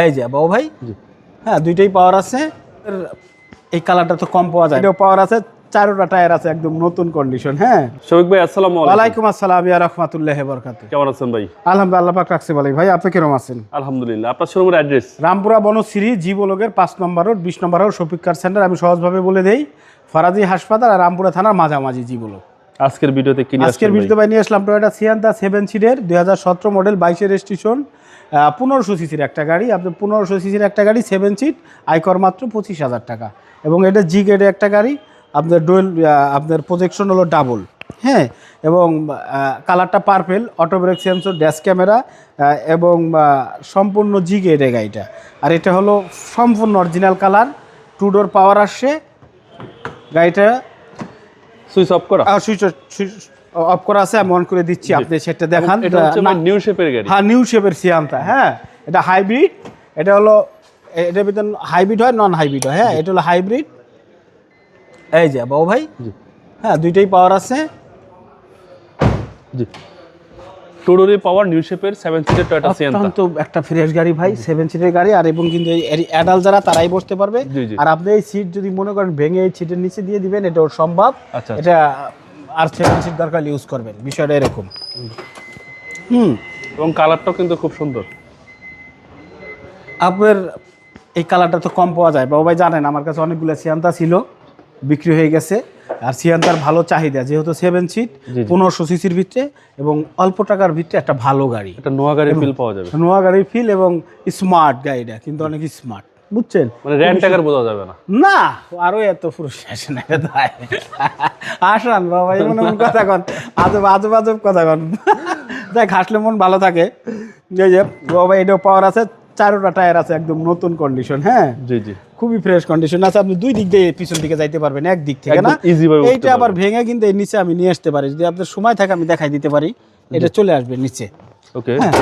এই যে বাবু ভাই? হ্যাঁ দুইটাই পাওয়ার আছে। এই কালারটা তো কম পাওয়া যায়। এটাও পাওয়ার আছে চারোটা টায়ার আছে একদম নতুন কন্ডিশন হ্যাঁ? শফিক ভাই আসসালামু আলাইকুম। ওয়ালাইকুম আসসালাম ইয়া রহমাতুল্লাহ বরকাত কেমন আছেন ভাই? আলহামদুলিল্লাহ আল্লাহ পাক রাখছে বলাই। ভাই আপনি কিরম আছেন? আলহামদুলিল্লাহ। আপনার শোরুমের অ্যাড্রেস রামপুরা বনশ্রী জীবলোকের পাঁচ নম্বর রোড বিশ number road Shafiq car centre আমি সহজভাবে বলে দেই ফরাজি হাসপাতাল আর রামপুরা থানার মাঝামাঝি জীবলোক। আজকের ভিডিওতে কি নিয়ে আজকের? ভিডিওতে ভাই? নিয়ে আসলাম টয়োটা সিয়ান্তা সেভেন সিটের দুই হাজার সতেরো মডেল বাইশের রেজিস্ট্রেশন পনেরোশো সিসির একটা গাড়ি। আপনার পনেরোশো সিসির একটা গাড়ি সেভেন সিট আয়কর মাত্র পঁচিশ হাজার টাকা। এবং এটা জি গেটের একটা গাড়ি আপনার ডোয়েল আপনার প্রজেকশন হলো ডাবল হ্যাঁ এবং কালারটা purple auto brake sensor dash camera এবং সম্পূর্ণ জি গেটের গাড়িটা। আর এটা হলো সম্পূর্ণ original colour two door power আসছে। গাড়িটা সুইচ অফ করা। সুইচ অফ করা আছে আমি অন করে দিচ্ছি আপনি সেটা দেখান। এটা হচ্ছে নিউ শেপের গাড়ি। হ্যাঁ নিউ শেপের সিয়ান্তা হ্যাঁ। এটা হাইব্রিড এটা হলো এটার ভিতর হাইব্রিড হয় নন হাইব্রিড হয় হ্যাঁ এটা হলো হাইব্রিড এই যে বাবু ভাই। হ্যাঁ দুইটাই পাওয়ার আছে। জি। টুডোরি পাওয়ার নিউ শেপের সেভেন সিটের টয়োটা সিয়ান্তা অত্যন্ত একটা ফ্রেশ গাড়ি ভাই সেভেন সিটের গাড়ি আর এবং কিন্তু অ্যাডাল যারা তারাই বসতে পারবে। আর আপনি এই সিট যদি মনে করেন ভেঙে এই সিটের নিচে দিয়ে দিবেন এটা ওর সম্ভব। আচ্ছা, এটা আর সেভেন সিট দরকার ইউজ করবেন বিষয়টা এরকম। হুম। এবং কালারটাও কিন্তু খুব সুন্দর। আপনার এই কালারটা তো কম পাওয়া যায় বাবা ভাই জানেন আমার কাছে অনেকগুলো সিয়ান্তা ছিল বিক্রি হয়ে গেছে। আর সিয়ান্তার ভালো চাহিদা যেহেতু সেভেন সিট পনেরোশো সিসির ভিতরে এবং অল্প টাকার ভিতরে একটা ভালো গাড়ি। একটা নোয়া গাড়ির ফিল পাওয়া যাবে। নোয়া গাড়ির ফিল এবং স্মার্ট গাড়িটা কিন্তু অনেক স্মার্ট বুঝছেন? মানে র্যান্ট টাকার বোঝা যাবে না। না আরও এত পুরুষ আসে না আসান বাবা এমন এমন কথা কন আজব আজব আজব কথা কন। দেখ হাসলে মন ভালো থাকে। এই যে বাবা এটাও পাওয়ার আছে। চারোটা টায়ার আছে একদম নতুন কন্ডিশন হ্যাঁ? জি জি। খুবই ফ্রেশ কন্ডিশন আছে। আপনি দুই দিক দিয়ে পিছন দিকে যাইতে পারবেন এক দিক থেকে না? এইটা আবার ভেঙে কিন্তু এই নিচে আমি নিয়ে আসতে পারি। যদি আপনার সময় থাকে আমি দেখাই দিতে পারি। এটা চলে আসবে নিচে। ওকে হ্যাঁ?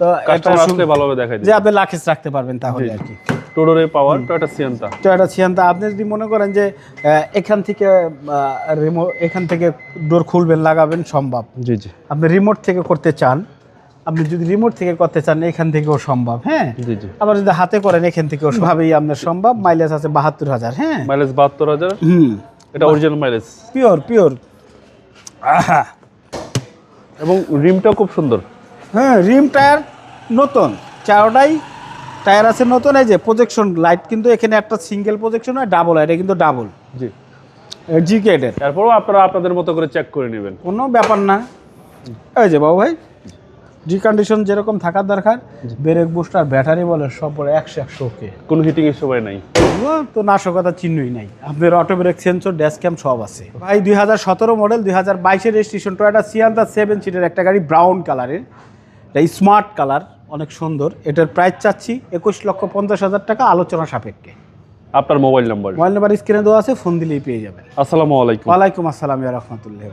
তো এটা ভালোভাবে দেখাই যে আপনি লাখেজ রাখতে পারবেন তাহলে আর কি। টুডোরি পাওয়ার টয়োটা সিয়ান্তা তো এটা ছিয়ান্তা আপনি যদি মনে করেন যে এখান থেকে রিমোট এখান থেকে ডোর খুলবেন লাগাবেন সম্ভব। জি জি। আপনি রিমোট থেকে করতে চান আপনি যদি রিমোট থেকে করতে চান এখান থেকেও সম্ভব হ্যাঁ? আবার যদি হাতে করেন এখান থেকেও ভাবেই আপনার সম্ভব। মাইলেজ আছে বাহাত্তর হাজার হ্যাঁ? মাইলেজ বাহাত্তর হাজার? হুম। এটা অরিজিনাল মাইলেজ পিওর পিওর আহা! এবং রিমটাও খুব সুন্দর। হ্যাঁ রিম টায়ার নতুন। চারোটাই টায়ার আছে নতুন। এই যে প্রজেকশন লাইট কিন্তু এখানে একটা সিঙ্গেল প্রজেকশন হয় ডাবল এটা কিন্তু ডাবল জি। জি কেডের তারপরেও আপনারা আপনাদের মতো করে চেক করে নেবেন। কোনো ব্যাপার না। এই যে বাবু ভাই রিকন্ডিশন যেরকম থাকার দরকার ব্রেক বুস্টার ব্যাটারি বলে সব পরে একশো একশো ওকে কোনো হিটিং এর সময় নাই। তো নাশকতা চিহ্নই নাই। আপনার auto brake sensor dash cam সব আছে। ভাই দুই হাজার সতেরো মডেল দুই হাজার বাইশের রেজিস্ট্রেশন টয়োটা সিয়ান্তা সেভেন সিটের একটা গাড়ি ব্রাউন কালারের এটা স্মার্ট কালার অনেক সুন্দর। এটার প্রাইস চাচ্ছি একুশ লক্ষ পঞ্চাশ হাজার টাকা আলোচনা সাপেক্ষে। আপনার মোবাইল নাম্বার মোবাইল নাম্বার স্ক্রিনে দেওয়া আছে ফোন দিলেই পেয়ে যাবেন। আসসালামু আলাইকুম। ওয়ালাইকুম আসসালাম রহমতুল্লাহ